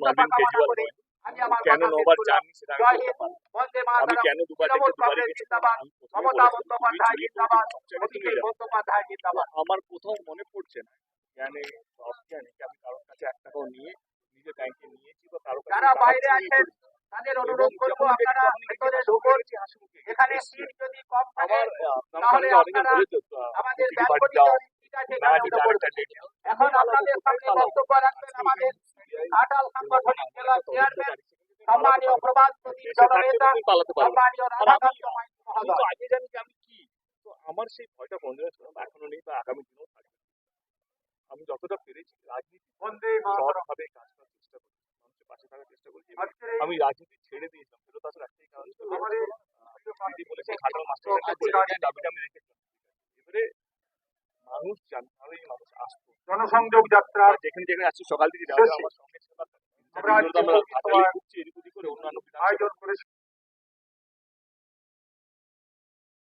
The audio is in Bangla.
নাম অরবিন্দ কেজরিওয়াল নয় কেন নবার যাননি সেটা আমি বলতে পারব আমি কেন দুবার থেকে দুবারই গেছি আমি প্রথমে বলেছিলাম, তুমি চুরি করে তুমি চুরি করে যাও। আমার কোথাও মনে পড়ছে না। জ্ঞানে বা অজ্ঞানে আমি কারোর কাছে এক টাকাও নিয়ে নিজের ব্যাংকে নিয়েছি বা কারোর কাছে যারা বাইরে আছেন তাদের অনুরোধ করব আপনারা ভেতরে ঢুকুন। এখানে সিট যদি কম থাকে তাহলে আপনারা আমাদের না এখানে আপনাদের সামনে বক্তব্য রাখবেন চেয়ারম্যান সম্মানীয় প্রভাত জননেতা সম্মানীয় আমি- রাধাকান্ত মাইতি আমি তো মহোদয়। আগে জানি যে আমি কি? তো আমার সেই ভয়টা এখনও নেই বা আগামী দিনেও থাকবে। আমি যতটা পেরেছি রাজনীতি বন্দে সৎভাবে কাজ করার চেষ্টা করছি। মানুষের পাশে থাকার চেষ্টা করছি। আমি রাজনীতি ছেড়ে দিয়েছিলাম। ফেরত আসার একটাই কারণ দিদি বলেছে মাস্টার দাবিটা আমি রেখেছিলাম। এবারে মানুষ জানতে হবে মানুষ আসতো। জনসংযোগ যাত্রা যেখানে যেখানে আসছি সকাল থেকে যাওয়া আমার সঙ্গে আয়োজন করেছি।